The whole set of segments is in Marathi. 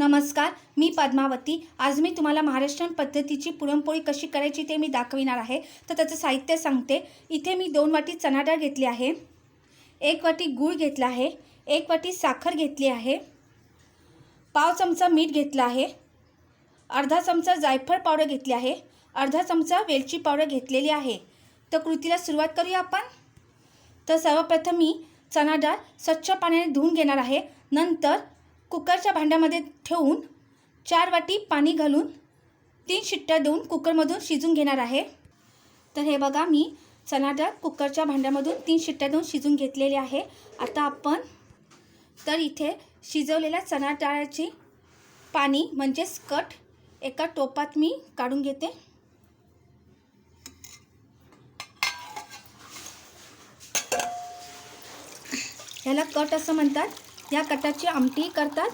नमस्कार मी पद्मावती. आज मी तुम्हाला महाराष्ट्रीयन पद्धतीची पुरणपोळी कशी करायची ते मी दाखविणार आहे. तर त्याचं साहित्य सांगते. इथे मी दोन वाटी चणा डाळ घेतली आहे. एक वाटी गूळ घेतला आहे. एक वाटी साखर घेतली आहे. पाव चमचा मीठ घेतला आहे. अर्धा चमचा जायफळ पावडर घेतली आहे. अर्धा चमचा वेलची पावडर घेतलेली आहे. तर कृतीला सुरुवात करूया आपण. तर सर्वप्रथम मी चणा डाळ स्वच्छ पाण्याने धुवून घेणार आहे. नंतर कुकरच्या भांड्यामध्ये ठेवून चार वाटी पाणी घालून तीन शिट्ट्या देऊन कुकरमधून शिजून घेणार आहे. तर हे बघा मी चणा डाळ कुकरच्या भांड्यामधून तीन शिट्ट्या देऊन शिजून घेतलेली आहे. आता आपण तर इथे शिजवलेल्या चणा डाळाची पाणी म्हणजेच कट एका टोपात मी काढून घेते. ह्याला कट असं म्हणतात. या कटाची आमटी करतात.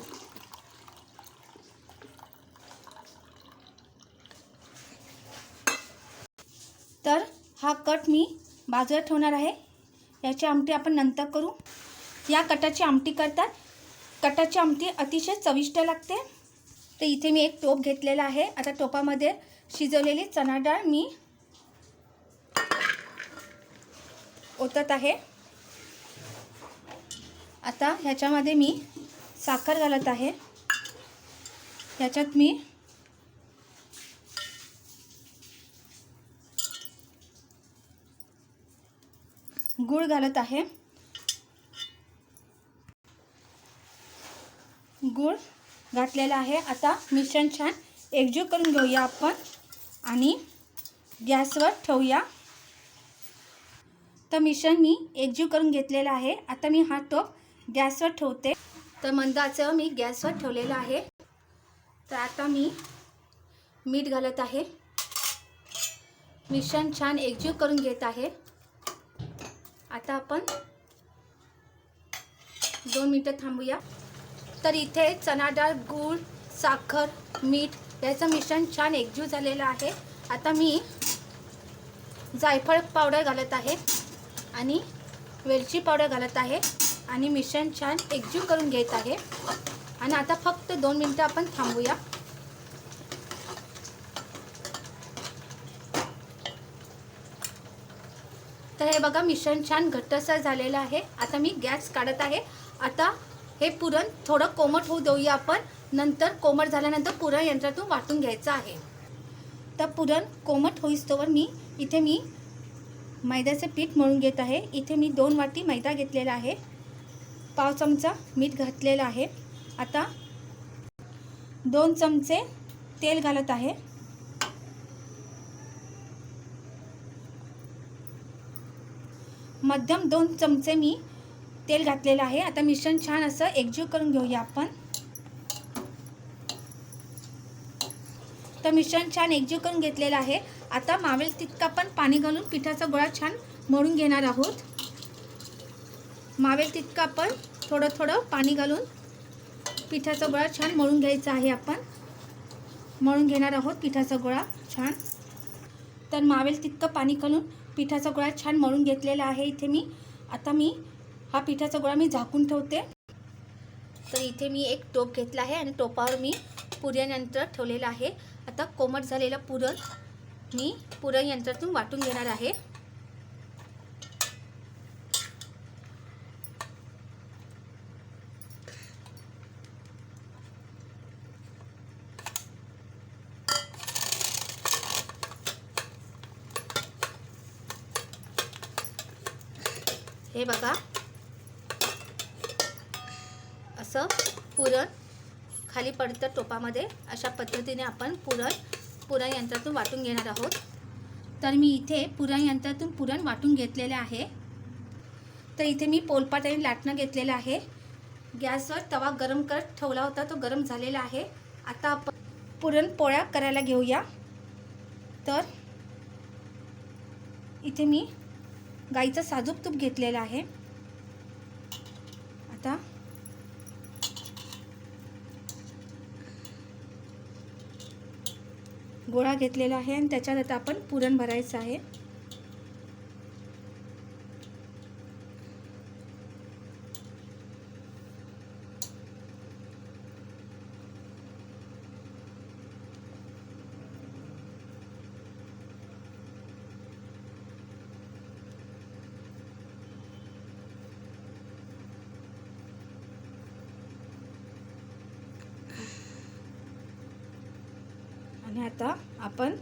तर हा कट मी बाजूला ठेवणार आहे. याची आमटी आपण नंतर करू. या कटाची आमटी करतात. कटाची आमटी अतिशय चविष्ट लागते. तर इथे मी एक टोप घेतलेला आहे. आता टोपामध्ये शिजवलेली चणा डाळ मी ओतत आहे. आता ह्याच्यामध्ये मी साखर घालत आहे. ह्याच्यात मी गूळ घालत आहे. गूळ घातलेला आहे. आता मिश्रण छान एकजीव करून घेऊया आपण आणि गॅसवर ठेवूया. तर मिश्रण मी एकजीव करून घेतलेलं आहे. आता मी हा टोप गॅसवर ठेवते. तर मंदाचं मी गॅसवर ठेवलेलं आहे. तर आता मी मीठ घालत आहे. मिश्रण छान एकजीव करून घेत आहे. आता आपण दोन मिनटं थांबूया. तर इथे चणा डाळ गूळ साखर मीठ याचं मिश्रण छान एकजीव झालेलं आहे. आता मी जायफळ पावडर घालत आहे आणि वेलची पावडर घालत आहे. आणि मिश्रण छान एकजीव करून घेत आहे. आणि आता फक्त दोन मिनटं आपण थांबूया. तर हे बघा मिश्रण छान घट्टसर झालेलं आहे. आता मी गॅस काढत आहे. आता हे पुरण थोडं कोमट होऊ देऊया आपण. नंतर कोमट झाल्यानंतर पुरण यंत्रातून वाटून घ्यायचं आहे. तर पुरण कोमट होईस्तोवर मी इथे मी मैद्याचे पीठ मळून घेत आहे. इथे मी दोन वाटी मैदा घेतलेला आहे. पाव चमचा मीठ घातलेलं आहे. आता दोन चमचे तेल घालत आहे. मध्यम दोन चमचे मी तेल घातलेलं आहे. आता मिश्रण छान असं एकजीव करून घेऊया आपण. तर मिश्रण छान एकजीव करून घेतलेलं आहे. आता मावेल तितका पण पाणी घालून पिठाचा गोळा छान मळून घेणार आहोत. मावेल तितकं आपण थोडं थोडं पाणी घालून पिठाचा गोळा छान मळून घ्यायचा आहे आपण. मळून घेणार आहोत पिठाचा गोळा छान. तर मावेल तितकं पाणी घालून पिठाचा गोळा छान मळून घेतलेला आहे इथे मी. आता मी हा पिठाचा गोळा मी झाकून ठेवते. तर इथे मी एक टोप घेतला आहे आणि टोपावर मी पुरण यंत्र ठेवलेलं आहे. आता कोमट झालेलं पुरण मी पुरण यंत्रातून वाटून घेणार आहे. हे बघा. असं पुरण खाली पडतं टोपामध्ये. अशा पद्धतीने आपण पुरण पुरण यंत्रातून वाटून घेणार आहोत. तर मी इथे पुरण यंत्रातून पुरण वाटून घेतलेले आहे. तर इथे मी पोलपाट आणि लाटणं घेतलेलं आहे. गॅसवर तवा गरम करत ठेवला होता. तो गरम झालेला आहे. आता आपण पुरणपोळ्या करायला घेऊया. तर इथे मी गाईचं साजूक तूप घेतलेलं आहे. आता गोळा घेतलेला आहे आणि त्याच्यात आता आपण पुरण भरायचं आहे. आणि आता आपण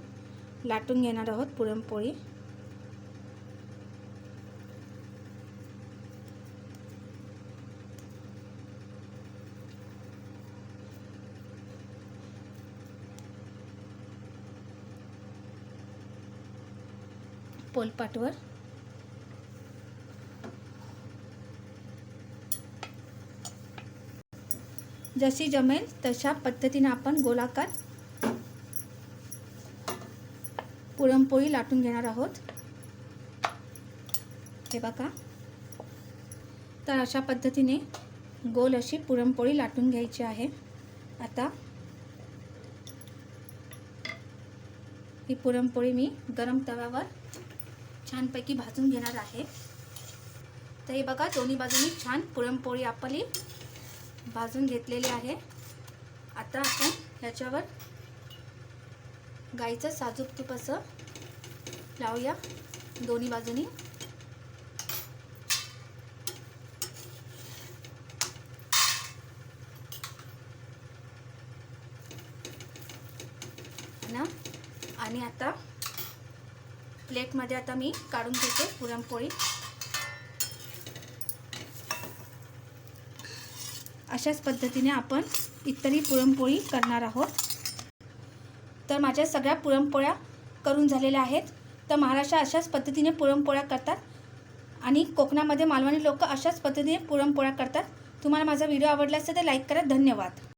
लाटून घेणार आहोत पुरणपोळी. पोलपाटवर. जशी जमेल तशा पद्धतीने आपण गोलाकार पुरणपोळी लाटून घेणार आहोत. हे बघा. तर अशा पद्धतीने गोल अशी पुरणपोळी लाटून घ्यायची आहे. आता ही पुरणपोळी मी गरम तव्यावर छानपैकी भाजून घेणार आहे. तर हे बघा दोन्ही बाजूनी छान पुरणपोळी आपली भाजून घेतलेली आहे. आता आपण ह्याच्यावर गाईचं साजूक तूप असं लावूया दोन्ही बाजूनी. ना? आणि आता प्लेटमध्ये आता मी काढून घेते पुरणपोळी. अशाच पद्धतीने आपण इतरही पुरणपोळी करणार आहोत. तर माझ्या सगळ्या पुरणपोळ्या करून झालेल्या आहेत. तर महाराष्ट्र अशाच पद्धतीने पुरणपोळ्या करतात. आणि कोकणामध्ये मालवणी लोक अशाच पद्धतीने पुरणपोळ्या करतात. तुम्हाला माझा व्हिडिओ आवडला असेल तर लाईक करा. धन्यवाद.